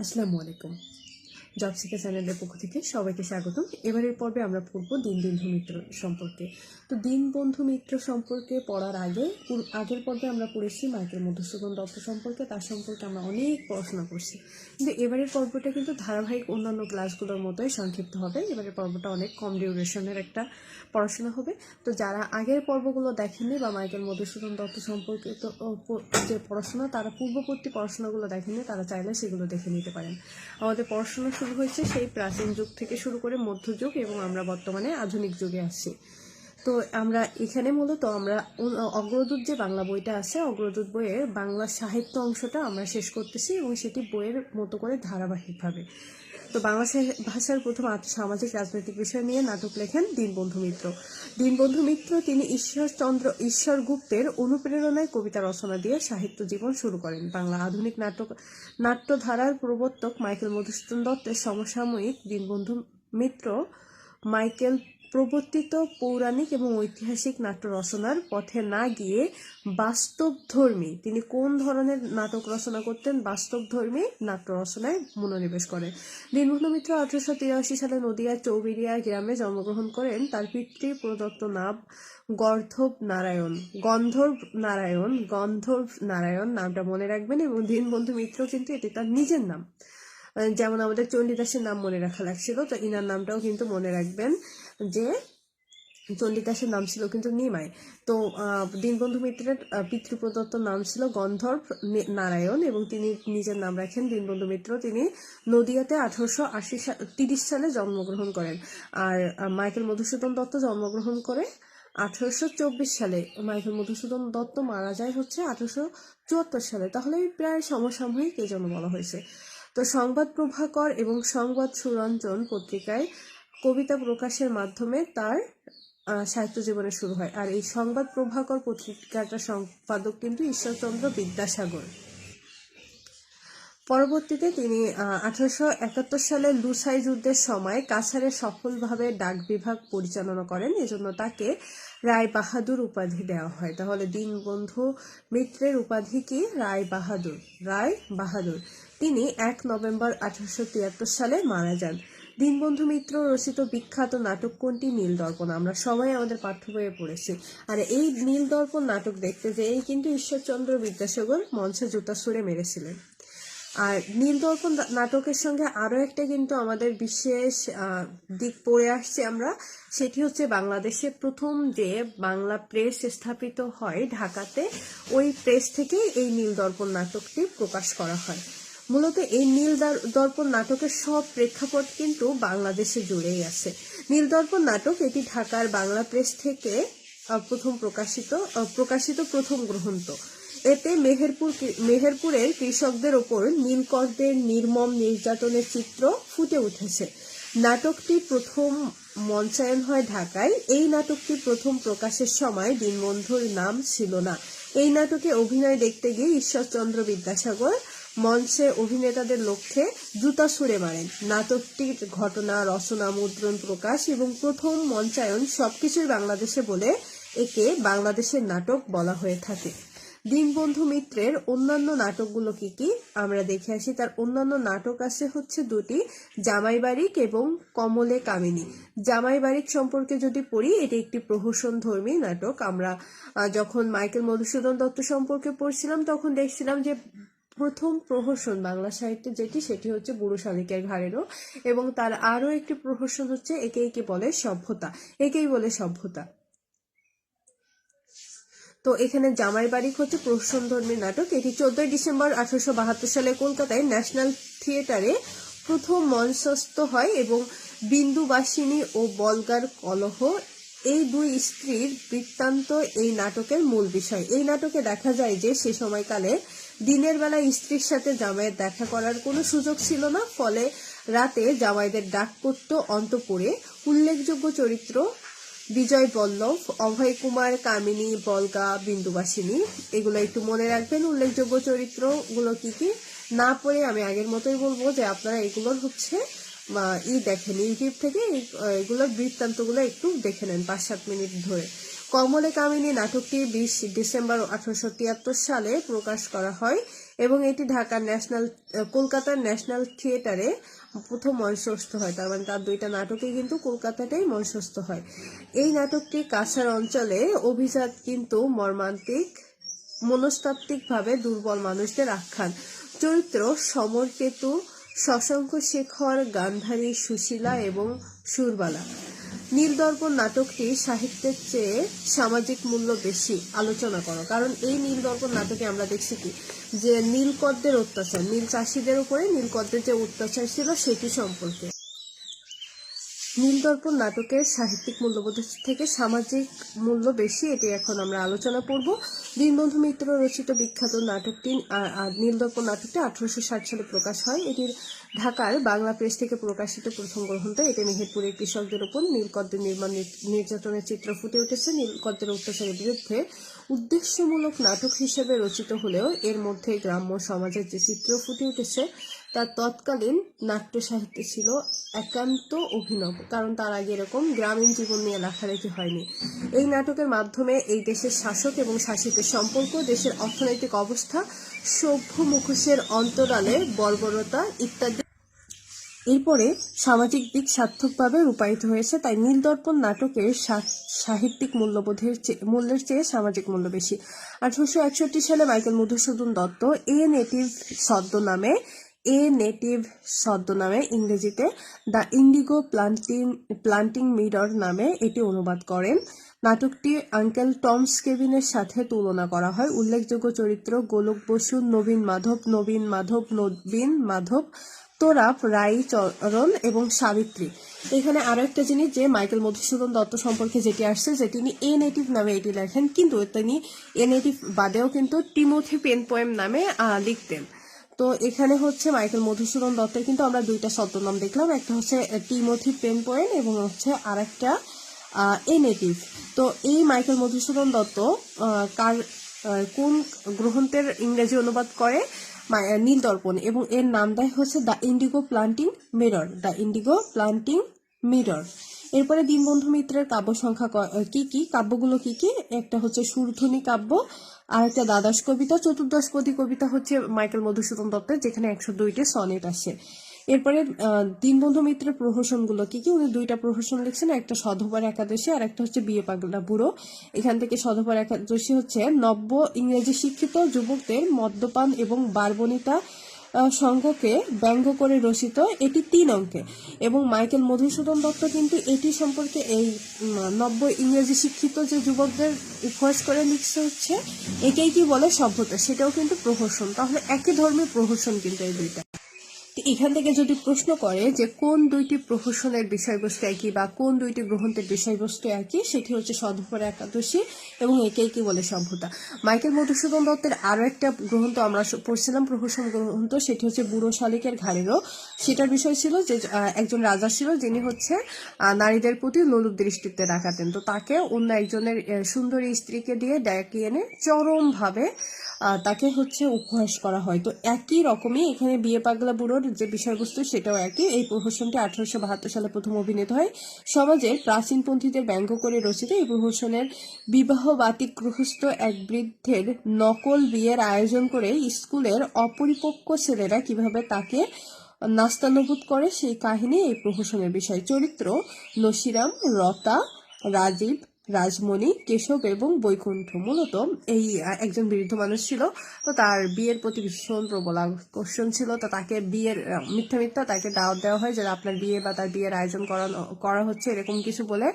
আসসালামু আলাইকুম জব শিখা চ্যানেলের পক্ষ থেকে সবাইকে স্বাগতম। এবারের পর্বে আমরা পড়ব দীনবন্ধু মিত্র সম্পর্কে। তো দীনবন্ধু মিত্র সম্পর্কে পড়ার আগে আগের পর্বে আমরা পড়েছি মাইকেল মধুসূদন দত্ত সম্পর্কে, তার সম্পর্কে আমরা অনেক পড়াশোনা করছি। কিন্তু এবারের পর্বটা কিন্তু ধারাবাহিক অন্যান্য ক্লাসগুলোর মতোই সংক্ষিপ্ত হবে। এবারের পর্বটা অনেক কম ডিউরেশনের একটা পড়াশোনা হবে। তো যারা আগের পর্বগুলো দেখেননি বা মাইকেল মধুসূদন দত্ত সম্পর্কে তো যে পড়াশোনা, তারা পূর্ববর্তী পড়াশোনাগুলো দেখেননি, তারা চাইলে সেগুলো দেখে নিতে পারেন। আমাদের পড়াশোনা শুরু হয়েছে সেই প্রাচীন যুগ থেকে শুরু করে মধ্যযুগ এবং আমরা বর্তমানে আধুনিক যুগে আসি তো আমরা এখানে মূলত আমরা অগ্রদূত যে বাংলা বইটা আছে, অগ্রদূত বইয়ের বাংলা সাহিত্য অংশটা আমরা শেষ করতেছি এবং সেটি বইয়ের মতো করে ধারাবাহিকভাবে। তো বাংলা ভাষার প্রথম সামাজিক রাজনৈতিক বিষয় নিয়ে নাটক লেখেন দীনবন্ধু মিত্র। দীনবন্ধু মিত্র তিনি ঈশ্বরচন্দ্র ঈশ্বর গুপ্তের অনুপ্রেরণায় কবিতা রচনা দিয়ে সাহিত্য জীবন শুরু করেন। বাংলা আধুনিক নাটক, নাট্যধারার প্রবর্তক মাইকেল মধুসূদন দত্তের সমসাময়িক দীনবন্ধু মিত্র মাইকেল প্রবর্তিত পৌরাণিক এবং ঐতিহাসিক নাট্য রচনার পথে না গিয়ে বাস্তবধর্মী। তিনি কোন ধরনের নাটক রচনা করতেন? বাস্তবধর্মী নাট্য রচনায় মনোনিবেশ করেন দীনবন্ধু মিত্র আঠারোশো তিরাশি সালে নদিয়ার চৌবিরিয়া গ্রামে জন্মগ্রহণ করেন। তার পিতৃ প্রদত্ত নাম গর্ধব নারায়ণ। গন্ধর্ব নারায়ণ গন্ধর্ব নারায়ণ নামটা মনে রাখবেন এবং দীনবন্ধু মিত্র কিন্তু এটি তার নিজের নাম। যেমন আমাদের চণ্ডীদাসের নাম মনে রাখা লাগছিল, তো ইনার নামটাও কিন্তু মনে রাখবেন। যে চণ্ডীদাসের নাম ছিল কিন্তু নিমাই। তো দীনবন্ধু মিত্রের পিতৃপ্রদত্ত নাম ছিল গন্ধর্ব নারায়ণ এবং তিনি নিজের নাম রাখেন দীনবন্ধু মিত্র। তিনি নদিয়াতে আঠারোশো আশি তিরিশ সালে জন্মগ্রহণ করেন। আর মাইকেল মধুসূদন দত্ত জন্মগ্রহণ করে আঠারোশো চব্বিশ সালে। মাইকেল মধুসূদন দত্ত মারা যায় হচ্ছে আঠারোশো চুয়াত্তর সালে। তাহলে প্রায় সমসাময়িক এই জন্য বলা হয়েছে। তো সংবাদ প্রভাকর এবং সংবাদ সুরঞ্জন পত্রিকায় কবিতা প্রকাশের মাধ্যমে তার সাহিত্য জীবনে শুরু হয়। আর এই সংবাদ প্রভাকর পত্রিকাটার সম্পাদক কিন্তু ঈশ্বরচন্দ্র বিদ্যাসাগর। পরবর্তীতে তিনি আঠারোশো একাত্তর সালে লুসাই যুদ্ধের সময় কাছাড়ে সফলভাবে ডাক বিভাগ পরিচালনা করেন। এজন্য তাকে রায় বাহাদুর উপাধি দেওয়া হয়। তাহলে দীনবন্ধু মিত্রের উপাধি কি? রায় বাহাদুর। রায় বাহাদুর। তিনি এক নভেম্বর আঠারোশো তিয়াত্তর সালে মারা যান। দীনবন্ধু মিত্র রচিত বিখ্যাত নাটক কোনটি? নীল দর্পণ। আমরা সবাই আমাদের পাঠ্য বইয়ে পড়েছি। আর এই নীল দর্পণ নাটক দেখতে যেই কিন্তু ঈশ্বরচন্দ্র বিদ্যাসাগর মঞ্চে জুতা ছুঁড়ে মেরেছিলেন। আর নীল দর্পণ নাটকের সঙ্গে আরও একটা কিন্তু আমাদের বিশেষ দিক পড়ে আসছে আমরা। সেটি হচ্ছে বাংলাদেশে প্রথম যে বাংলা প্রেস স্থাপিত হয় ঢাকাতে, ওই প্রেস থেকে এই নীল দর্পণ নাটকটি প্রকাশ করা হয়। মূলত এই নীল দার- দর্পণ নাটকের সব প্রেক্ষাপট কিন্তু বাংলাদেশে জুড়েই আছে। নীল দর্পণ নাটক এটি ঢাকার বাংলা প্রেস থেকে প্রথম প্রকাশিত প্রকাশিত প্রথম গ্রন্থ। এতে মেহেরপুর মেহেরপুরের কৃষকদের ওপর নীলকরদের নির্মম নির্যাতনের চিত্র ফুটে উঠেছে। নাটকটি প্রথম মঞ্চায়ন হয় ঢাকায়। এই নাটকটি প্রথম প্রকাশের সময় দীনবন্ধুর নাম ছিল না। এই নাটকে অভিনয় দেখতে গিয়ে ঈশ্বরচন্দ্র বিদ্যাসাগর মঞ্চে অভিনেতাদের লক্ষ্যে জুতা ছুঁড়ে মারেন। নাটকটির ঘটনা, রচনা, মুদ্রণ, প্রকাশ এবং প্রথম মঞ্চায়ন সবকিছুই বাংলাদেশে বলে একে বাংলাদেশের নাটক বলা হয়ে থাকে। দীনবন্ধু মিত্রের অন্যান্য নাটকগুলো কি কি? আমরা দেখে আসি। তার অন্যান্য নাটক আছে হচ্ছে দুটি জামাই বারিক এবং কমলে কামিনী। জামাই বারিক সম্পর্কে যদি পড়ি, এটি একটি প্রহসন ধর্মী নাটক। আমরা যখন মাইকেল মধুসূদন দত্ত সম্পর্কে পড়ছিলাম, তখন দেখছিলাম যে প্রথম প্রহসন বাংলা সাহিত্যে যেটি, সেটি হচ্ছে বুড়ো শালিকের ঘাড়েরও। এবং তার আরও একটি প্রহসন হচ্ছে একে একে বলে সভ্যতা। একেই বলে সভ্যতা। তো এখানে জামাই বাড়ি হচ্ছে প্রহসন ধর্মী নাটক। এটি চোদ্দই ডিসেম্বর আঠারোশো বাহাত্তর সালে কলকাতায় ন্যাশনাল থিয়েটারে প্রথম মঞ্চস্থ হয় এবং বিন্দুবাসিনী ও বলগার কলহ এই দুই স্ত্রীর বৃত্তান্ত এই নাটকের মূল বিষয়। এই নাটকে দেখা যায় যে সে সময়কালে দিনের বেলা স্ত্রীর সাথে জামাইয়ের দেখা করার কোনো সুযোগ ছিল না, ফলে রাতে জামাইদের ডাক পড়ত অন্তপুরে উল্লেখযোগ্য চরিত্র বিজয় বল্লভ, অভয় কুমার, কামিনী, বলগা, বিন্দুবাসিনী, এগুলো একটু মনে রাখবেন, উল্লেখযোগ্য চরিত্রগুলো কি কি? না পড়ে আমি আগের মতোই বলব যে আপনারা এগুলোর হচ্ছে ই দেখেন, ইউটিউব থেকে এগুলোর বৃত্তান্তগুলো একটু দেখে নেন, পাঁচ সাত মিনিট ধরে। কমলে কামিনী নাটকটি বিশ ডিসেম্বর আঠারোশো তিয়াত্তর সালে প্রকাশ করা হয় এবং এটি ঢাকার ন্যাশনাল কলকাতার ন্যাশনাল থিয়েটারে প্রথম মঞ্চস্থ হয়। তার মানে তার দুইটা নাটকই কিন্তু কলকাতাতেই মঞ্চস্থ হয়। এই নাটকটি কাছাড় অঞ্চলে অভিজাত কিন্তু মর্মান্তিক, মনস্তাত্ত্বিকভাবে দুর্বল মানুষদের আখ্যান। চরিত্র সমরকেতু, শশাঙ্ক শেখর, গান্ধারী, সুশীলা এবং সুরবালা। নীলদর্পণ নাটকটি সাহিত্যের চেয়ে সামাজিক মূল্য বেশি আলোচনা করো। কারণ এই নীলদর্পণ নাটকে আমরা দেখছি কি? যে নীলকদ্দের অত্যাচার, নীল চাষিদের উপরে নীলকদ্দের যে অত্যাচার ছিল সেটি সম্পর্কে। নীলদর্পণ নাটকের সাহিত্যিক মূল্যবোধ থেকে সামাজিক মূল্য বেশি, এটি এখন আমরা আলোচনা করব। দীনবন্ধু মিত্র রচিত বিখ্যাত নাটকটি নীলদর্পণ নাটকটি আঠারোশো ষাট সালে প্রকাশ হয়। এটির ঢাকার বাংলা প্রেস থেকে প্রকাশিত প্রথম গ্রন্থ। এটি মেহেরপুরের কৃষকদের উপর নীলকদ্দের নির্মাণ, নির- নির্যাতনের চিত্র ফুটে উঠেছে। নীলকদ্দের অত্যাচারের বিরুদ্ধে উদ্দেশ্যমূলক নাটক হিসেবে রচিত হলেও এর মধ্যে গ্রাম্য সমাজের যে চিত্র ফুটে উঠেছে তার তৎকালীন নাট্য সাহিত্যে ছিল একান্ত অভিনব, কারণ তার আগে এরকম গ্রামীণ জীবন নিয়ে লেখালেখি হয়নি। এই নাটকের মাধ্যমে এই দেশের শাসক এবং শাসিতের সম্পর্ক, দেশের অর্থনৈতিক অবস্থা, সভ্য মুখোশের অন্তরালে বর্বরতা ইত্যাদি এরপরে সামাজিক দিক সার্থকভাবে রূপায়িত হয়েছে, তাই নীলদর্পণ নাটকের সাহিত্যিক মূল্যবোধের চেয়ে- মূল্যের চেয়ে সামাজিক মূল্য বেশি। আঠারোশো একষট্টি সালে Michael Madhusudan Dutt a native ছদ্মনামে a native ছদ্মনামে ইংরেজিতে the indigo planting planting mirror নামে এটি অনুবাদ করেন। নাটকটি আঙ্কেল টমস কেবিনের সাথে তুলনা করা হয়। উল্লেখযোগ্য চরিত্র গোলক বসু, নবীন মাধব নবীন মাধব নবীন মাধব, তোরাপ, রাই চরণ এবং সাবিত্রী। এখানে আরও একটা জিনিস যে মাইকেল মধুসূদন দত্ত সম্পর্কে যেটি আসছে যে তিনি এ নেটিভ নামে এটি লেখেন, কিন্তু তিনি এ নেটিভ বাদেও কিন্তু টিমোথি পেন পোয়েম নামে লিখতেন। তো এখানে হচ্ছে মাইকেল মধুসূদন দত্তের কিন্তু আমরা দুইটা ছদ্মনাম দেখলাম। একটা হচ্ছে টিমোথি পেন পোয়েম এবং হচ্ছে আরেকটা এ নেটিভ তো এই মাইকেল মধুসূদন দত্ত কার কোন গ্রন্থের ইংরেজি অনুবাদ করে? নীল দর্পণ এবং এর নাম দেয় হচ্ছে the indigo planting mirror the indigo planting mirror এরপরে দীনবন্ধু মিত্রের কাব্য সংখ্যা ক- কি কাব্যগুলো কি কি? একটা হচ্ছে সুরধ্বনি কাব্য আর একটা দ্বাদশ কবিতা, চতুর্দশ পদী কবিতা হচ্ছে মাইকেল মধুসূদন দত্তের, যেখানে একশো দুইটি সনেট আসে। এরপরে দীনবন্ধু মিত্রের প্রহসনগুলো কি কি? উনি দুইটা প্রহসন লিখছেন, একটা সধবার একাদশী আর একটা হচ্ছে বিয়ে পাগলা বুড়ো। এখান থেকে সধবার একাদশী হচ্ছে নব্য ইংরেজি শিক্ষিত যুবকদের মদ্যপান এবং বারবনিতা সংঘকে ব্যঙ্গ করে রচিত এটি তিন অঙ্কে। এবং মাইকেল মধুসূদন দত্ত কিন্তু এটি সম্পর্কে এই নব্য ইংরেজি শিক্ষিত যে যুবকদের উপহাস করে লিখছে হচ্ছে, একেই কি বলে সভ্যতা? সেটাও কিন্তু প্রহসন। তাহলে একই ধর্মের প্রহসন কিন্তু এই দুইটা। এখান থেকে যদি প্রশ্ন করে যে কোন দুইটি প্রহসনের বিষয়বস্তু একই বা কোন দুইটি গ্রন্থের বিষয়বস্তু একই, সেটি হচ্ছে সধপর একাদশী এবং একে কি বলে সভ্যতা। মাইকেল মধুসূদন দত্তের আরও একটা গ্রন্থ আমরা পড়ছিলাম, প্রহসন গ্রন্থ, সেটি হচ্ছে বুড়ো শালিকের ঘাড়েরও। সেটার বিষয় ছিল যে একজন রাজা ছিল যিনি হচ্ছে নারীদের প্রতি লোলুপ দৃষ্টিতে রাখাতেন তো তাকে অন্য একজনের সুন্দরী স্ত্রীকে দিয়ে ডাকিয়ে এনে চরমভাবে তাকে হচ্ছে উপহাস করা হয়। তো একই রকমই এখানে বিয়ে পাগলা বুড়োর যে বিষয়বস্তু সেটাও একই এই প্রহসনটি আঠারোশো বাহাত্তর সালে প্রথম অভিনীত হয়। সমাজের প্রাচীনপন্থীদের ব্যঙ্গ করে রচিত এই প্রহসনের বিবাহ বাতিক গৃহস্থ এক বৃদ্ধের নকল বিয়ের আয়োজন করে স্কুলের অপরিপক্ক ছেলেরা কীভাবে তাকে নাস্তানুভূত করে সেই কাহিনী এই প্রহসনের বিষয়। চরিত্র নসিরাম, রতা, রাজীব রাজমণি কেশব এবং বৈকুণ্ঠ। মূলত এই একজন বৃদ্ধ মানুষ ছিল। তো তার বিয়ের প্রতি ভীষণ প্রবল আকর্ষণ ছিল। তো তাকে বিয়ের মিথ্যা মিথ্যা তাকে দাওয়াত দেওয়া হয় যে আপনার বিয়ে বা তার বিয়ের আয়োজন করানো করা হচ্ছে এরকম কিছু বলে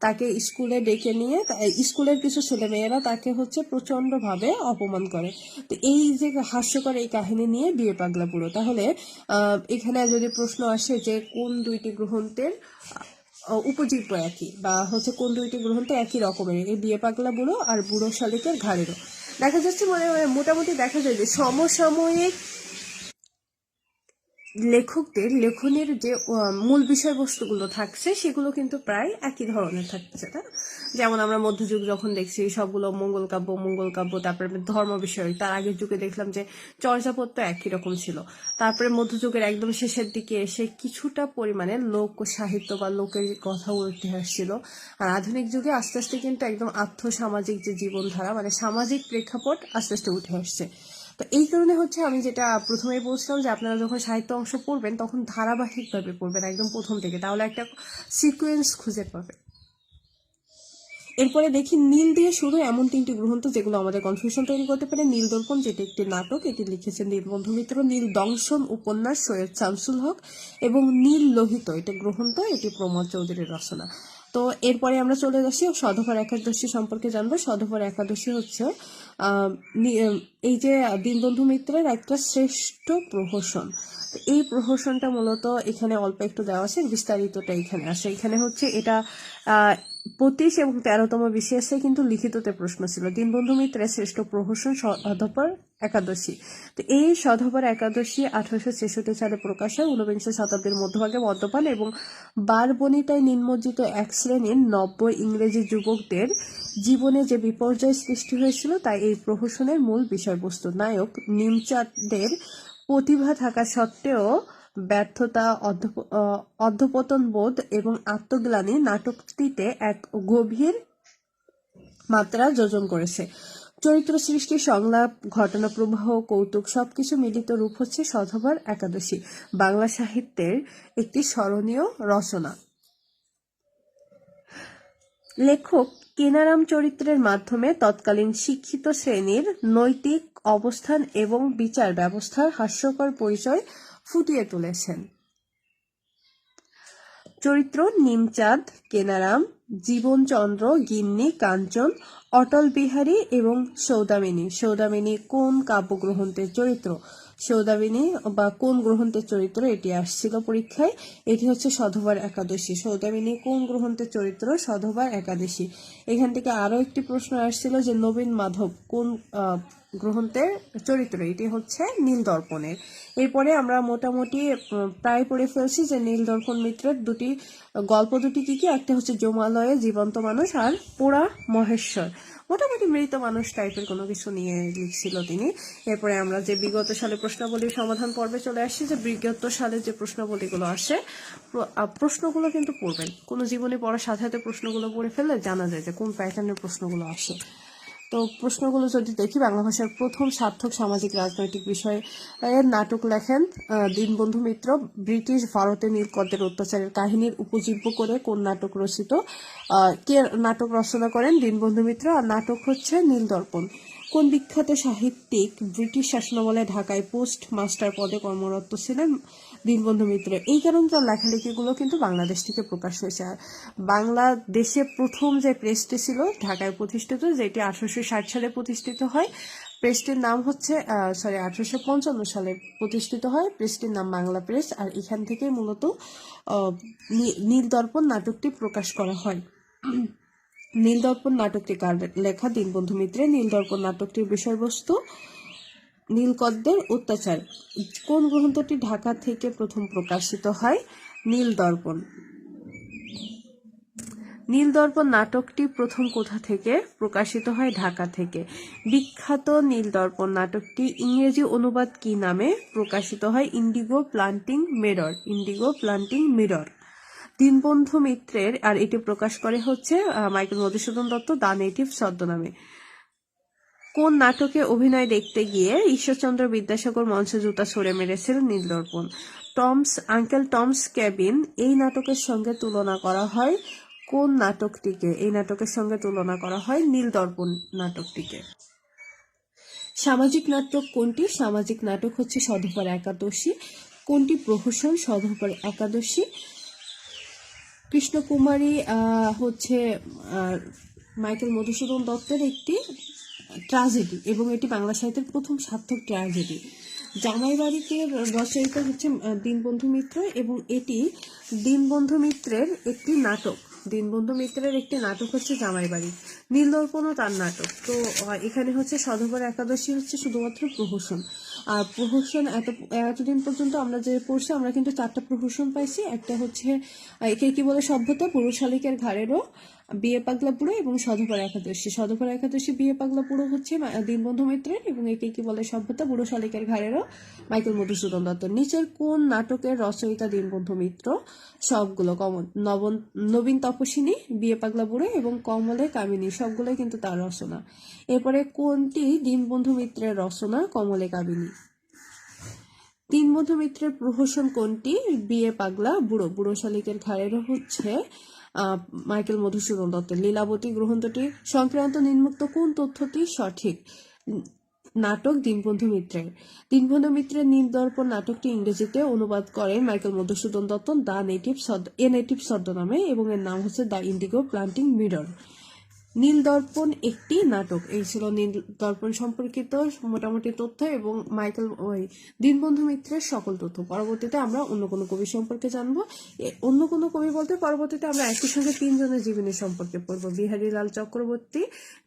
তাকে স্কুলে ডেকে নিয়ে স্কুলের কিছু ছেলেমেয়েরা তাকে হচ্ছে প্রচণ্ড ভাবে অপমান করে। তো এই যে হাস্যকর এই কাহিনী নিয়ে বিয়ে পাগলা পুরো তাহলে এখানে যদি প্রশ্ন আসে যে কোন দুইটি আহ, উপজীব্য একই বা হচ্ছে কোন দুইটি গ্রহণটা একই রকমের, এই বিয়ে পাগলা বুড়ো আর বুড়ো শালিকের ঘাড়েরও। দেখা যাচ্ছে মানে মোটামুটি দেখা যায় যে সমসাময়িক লেখকদের, লেখনের যে মূল বিষয়বস্তুগুলো থাকছে, সেগুলো কিন্তু প্রায় একই ধরনের থাকছে না? যেমন আমরা মধ্যযুগ যখন দেখছি, সবগুলো মঙ্গল কাব্য মঙ্গল কাব্য, তারপরে ধর্ম বিষয়, তার আগের যুগে দেখলাম যে চর্যাপত্র একই রকম ছিল। তারপরে মধ্যযুগের একদম শেষের দিকে এসে কিছুটা পরিমাণে লোক সাহিত্য বা লোকের কথা উঠে আসছিল আর আধুনিক যুগে আস্তে আস্তে কিন্তু একদম আর্থ সামাজিক যে জীবনধারা মানে সামাজিক প্রেক্ষাপট আস্তে আস্তে উঠে আসছে। তো এই কারণে হচ্ছে আমি যেটা প্রথমেই বলছিলাম যে আপনারা যখন সাহিত্য অংশ পড়বেন, তখন ধারাবাহিকভাবে পড়বেন একদম প্রথম থেকে। তাহলে একটা সিকোয়েন্স খুঁজে পাবেন। এরপরে দেখি নীল দিয়ে শুরু এমন তিনটি গ্রন্থ যেগুলো আমাদের কনফিউশন তৈরি করতে পারে। নীল দর্পণ, যেটি একটি নাটক, এটি লিখেছেন নীলবন্ধু মিত্র, নীল দংশন, উপন্যাস, সৈয়দ শামসুল হক এবং নীল লোহিত। এটি গ্রন্থ, এটি প্রমোদ চৌধুরীর রচনা। তো এরপরে আমরা চলে যাচ্ছি সধবার একাদশী সম্পর্কে জানব। সধবার একাদশী হচ্ছে এই যে দীনবন্ধু মিত্রের একটা শ্রেষ্ঠ প্রহসন। এই প্রহসনটা মূলত এখানে অল্প একটু দেওয়া আছে, বিস্তারিতটা এখানে আসে। এখানে হচ্ছে এটা পঁচিশ এবং তেরোতম বিসিএসে কিন্তু লিখিততে প্রশ্ন ছিল। দীনবন্ধু মিত্রের শ্রেষ্ঠ প্রহসন সধপর একাদশী। তো এই সধপর একাদশী আঠারোশো ছেষট্টি সালে প্রকাশ হয় ঊনবিংশ শতাব্দীর মধ্যভাগে মদ্যপান এবং বারবনিতায় নিম্নজিত এক শ্রেণির নব্য ইংরেজি যুবকদের জীবনে যে বিপর্যয় সৃষ্টি হয়েছিল, তাই এই প্রহসনের মূল বিষয়বস্তু। নায়ক নিমচাঁদের প্রতিভা থাকা সত্ত্বেও ব্যর্থতা অধ্যাপ- আহ, বোধ এবং আত্মগ্লানি নাটকটিতে এক গভীর মাত্রা যোজন করেছে। চরিত্র সৃষ্টি সংলাপ ঘটনা প্রবাহ কৌতুক সবকিছু মিলিত রূপ হচ্ছে সধবার একাদশী বাংলা সাহিত্যের একটি স্মরণীয় রচনা। লেখক কেনারাম চরিত্রের মাধ্যমে তৎকালীন শিক্ষিত শ্রেণির নৈতিক অবস্থান এবং বিচার ব্যবস্থার হাস্যকর পরিচয় ফুটিয়ে তুলেছেন। চরিত্র নিমচাঁদ, কেনারাম, জীবনচন্দ্র, গিন্নি, কাঞ্চন, অটল বিহারী এবং সৌদামিনী। সৌদামিনী কোন কাব্যগ্রন্থের চরিত্র? সৌদামিনী বা কোন গ্রন্থের চরিত্র এটি আসছিল পরীক্ষায়? এটি হচ্ছে সধবার একাদশী। সৌদাবিনী, কোন গ্রন্থের চরিত্র? সধবার একাদশী। এখান থেকে আরও একটি প্রশ্ন আসছিল যে নবীন মাধব কোন গ্রন্থের চরিত্র? এটি হচ্ছে নীল দর্পণের এরপরে আমরা মোটামুটি প্রায় পড়ে ফেলছি যে নীল দর্পণ মিত্রের দুটি গল্প দুটি কি কি? একটা হচ্ছে জমালয়ে জীবন্ত মানুষ আর পোড়া মহেশ্বর। মোটামুটি মৃত মানুষ টাইপের কোনো কিছু নিয়ে লিখছিল তিনি। এরপরে আমরা যে বিগত সালে প্রশ্নাবলীর সমাধান পর্বে চলে আসছি, যে বিগত সালে যে প্রশ্নাবলীগুলো আসে প্রশ্নগুলো কিন্তু পড়বেন। কোনো জীবনে পড়ার সাথে সাথে প্রশ্নগুলো পড়ে ফেললে জানা যায় যে কোন প্যাটার্নের প্রশ্নগুলো আসে। তো প্রশ্নগুলো যদি দেখি, বাংলা ভাষার প্রথম সার্থক সামাজিক রাজনৈতিক বিষয়ে এর নাটক লেখেন দীনবন্ধু মিত্র, ব্রিটিশ ভারতে নীলকদের অত্যাচারের কাহিনীর উপজীব্য করে কোন নাটক রচিত। কে নাটক রচনা করেন? দীনবন্ধু মিত্র। আর নাটক হচ্ছে নীলদর্পণ। কোন বিখ্যাত সাহিত্যিক ব্রিটিশ শাসনামলে ঢাকায় পোস্ট মাস্টার পদে কর্মরত ছিলেন? দীনবন্ধু মিত্র, এই কারণে তার লেখালেখিগুলো কিন্তু বাংলাদেশ থেকে প্রকাশ হয়েছে। আর বাংলাদেশে প্রথম যে প্রেসটি ছিল, ঢাকায় প্রতিষ্ঠিত, যেটি আঠারোশো ষাট সালে প্রতিষ্ঠিত হয়, প্রেসটির নাম হচ্ছে সরি আঠারোশো পঞ্চান্ন সালে প্রতিষ্ঠিত হয়। প্রেসটির নাম বাংলা প্রেস, আর এখান থেকে মূলত নীলদর্পণ নাটকটি প্রকাশ করা হয়। নীলদর্পণ নাটকটি কার লেখা? দীনবন্ধু মিত্রের। নীলদর্পণ নাটকটির বিষয়বস্তু নীলকদ্দের অত্যাচার। কোন গ্রন্থটি ঢাকা থেকে প্রথম প্রকাশিত হয়? নীলদর্পণ। নীলদর্পণ নাটকটি প্রথম কোথা থেকে প্রকাশিত হয়? ঢাকা থেকে। বিখ্যাত নীলদর্পণ নাটকটি ইংরেজি অনুবাদ কি নামে প্রকাশিত হয়? Indigo planting mirror. Indigo planting mirror. Dinabandhu মিত্রের, আর এটি প্রকাশ করে হচ্ছে Michael Madhusudan Dutt the native ছদ্মনামে। কোন নাটকে অভিনয় দেখতে গিয়ে ঈশ্বরচন্দ্র বিদ্যাসাগর মঞ্চে জুতা ছড়ে মেরেছিলেন Nildarpan Tom's, uncle Tom's cabin এই নাটকের সঙ্গে তুলনা করা হয় কোন নাটকটিকে? এই নাটকের সঙ্গে তুলনা করা হয় নীলদর্পণ নাটকটিকে। সামাজিক নাটক কোনটি? সামাজিক নাটক হচ্ছে সধবার একাদশী। কোনটি প্রহসন? সধবার একাদশী। কৃষ্ণকুমারী হচ্ছে মাইকেল মধুসূদন দত্তের একটি ট্রাজেডি এবং এটি বাংলা সাহিত্যের প্রথম সার্থক ট্র্যাজেডি জামাই বাড়িতে রচয়িতা হচ্ছে দীনবন্ধু মিত্র এবং এটি দীনবন্ধু মিত্রের একটি নাটক। দীনবন্ধু মিত্রের একটি নাটক হচ্ছে জামাই বাড়ি নীলদর্পণও তার নাটক। তো এখানে হচ্ছে সধবার একাদশী হচ্ছে শুধুমাত্র প্রহসন। আর প্রহসন এত, এতদিন পর্যন্ত আমরা যে পড়ছি, আমরা কিন্তু চারটা প্রহসন পাইছি। একটা হচ্ছে একে কি বলে সভ্যতা পুরুষ শালিকের ঘাড়েরও বিয়ে পাগলা বুড়ো এবং সধপর একাদশী। সধপর একাদশী বিয়ে পাগলা বুড়ো হচ্ছে দীনবন্ধু মিত্রের এবং একে কি বলে সভ্যতা, বুড়ো শালিকের ঘাড়েরও মাইকেল মধুসূদন দত্ত নিচের কোন নাটকের রচয়িতা দীনবন্ধু মিত্র? সবগুলো কমন নবন, নবীন তপস্বিনী, বিয়ে পাগলা বুড়ো এবং কমলে কামিনী, সবগুলোই কিন্তু তার রচনা। এরপরে কোনটি দীনবন্ধু মিত্রের রচনা কমলে কামিনী? তিন মিত্রের প্রহসন কোনটি? বিয়ে পাগলা, বুড়ো বুড়ো শালিকের ঘাড়েরও হচ্ছে মাইকেল মধুসূদন দত্তের লীলাবতী গ্রন্থটি সংক্রান্ত নিম্নোক্ত কোন তথ্যটি সঠিক? নাটক দীনবন্ধু মিত্রের। দীনবন্ধু মিত্রের নীলদর্পণ নাটকটি ইংরেজিতে অনুবাদ করেন Michael Madhusudan Dutt, the native a native ছদ্মনামে এবং এর নাম হচ্ছে the indigo planting mirror. Nil Darpan একটি নাটক। এই ছিল নীল দর্পণ সম্পর্কিত মোটামুটি তথ্য এবং মাইকেল ওই দীনবন্ধু মিত্রের সকল তথ্য। পরবর্তীতে আমরা অন্য কোনো কবি সম্পর্কে জানব। অন্য কোনো কবি বলতে পরবর্তীতে আমরা একই সঙ্গে তিনজনের জীবনী সম্পর্কে পড়ব। বিহারীলাল চক্রবর্তী,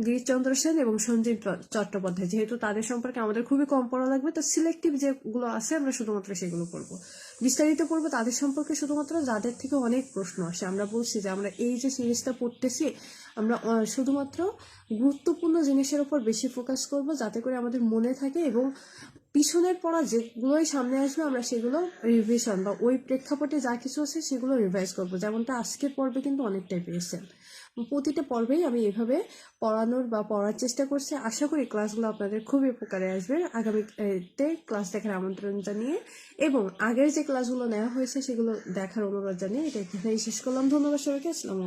গিরিশচন্দ্র সেন এবং সঞ্জীব চট্টোপাধ্যায়। যেহেতু তাদের সম্পর্কে আমাদের খুবই কম পড়া লাগবে, তো সিলেক্টিভ যেগুলো আছে আমরা শুধুমাত্র সেগুলো পড়ব। বিস্তারিত পড়ব তাদের সম্পর্কে শুধুমাত্র যাদের থেকে অনেক প্রশ্ন আসে। আমরা বলছি যে আমরা এই যে সিরিজটা পড়তেছি, আমরা শুধুমাত্র গুরুত্বপূর্ণ জিনিসের উপর বেশি ফোকাস করব যাতে করে আমাদের মনে থাকে এবং পিছনের পড়া যেগুলোই সামনে আসবে আমরা সেগুলো রিভিশন বা ওই প্রেক্ষাপটে যা কিছু আছে সেগুলো রিভাইজ করব। যেমনটা আজকের পর্বে কিন্তু অনেকটাই পেয়েছেন। প্রতিটা পর্বেই আমি এভাবে পড়ানোর বা পড়ার চেষ্টা করছি। আশা করি ক্লাসগুলো আপনাদের খুবই উপকারে আসবে। আগামীতে ক্লাস দেখার আমন্ত্রণ জানিয়ে এবং আগের যে ক্লাসগুলো নেওয়া হয়েছে সেগুলো দেখার অনুরোধ জানিয়ে এটা এখানেই শেষ করলাম। ধন্যবাদ সবাইকে। আসসালামু।